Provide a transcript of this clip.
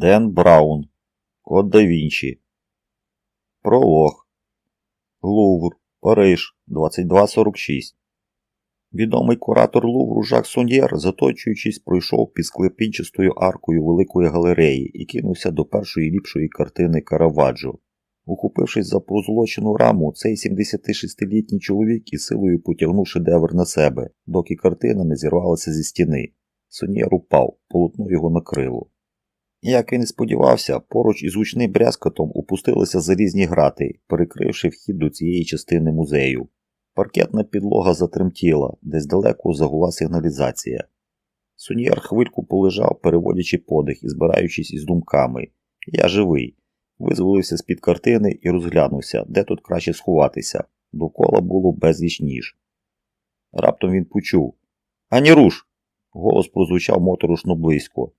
Ден Браун. Код да Вінчі. Пролог. Лувр. Париж. 2246. Відомий куратор Лувру Жак Соньєр, заточуючись, пройшов під склепінчастою аркою великої галереї і кинувся до першої ліпшої картини Караваджо. Ухопившись за прозлочену раму, цей 76-літній чоловік із силою потягнув шедевр на себе, доки картина не зірвалася зі стіни. Соньєр упав, полотно його накрило. Як він і сподівався, поруч із гучним брязкотом опустилися залізні грати, перекривши вхід до цієї частини музею. Паркетна підлога затремтіла, десь далеко загула сигналізація. Суньєр хвильку полежав, переводячи подих і збираючись із думками. Я живий. Визволився з-під картини і розглянувся, де тут краще сховатися. Довкола було безліч ніж. Раптом він почув Ані руш! Голос прозвучав моторошно близько.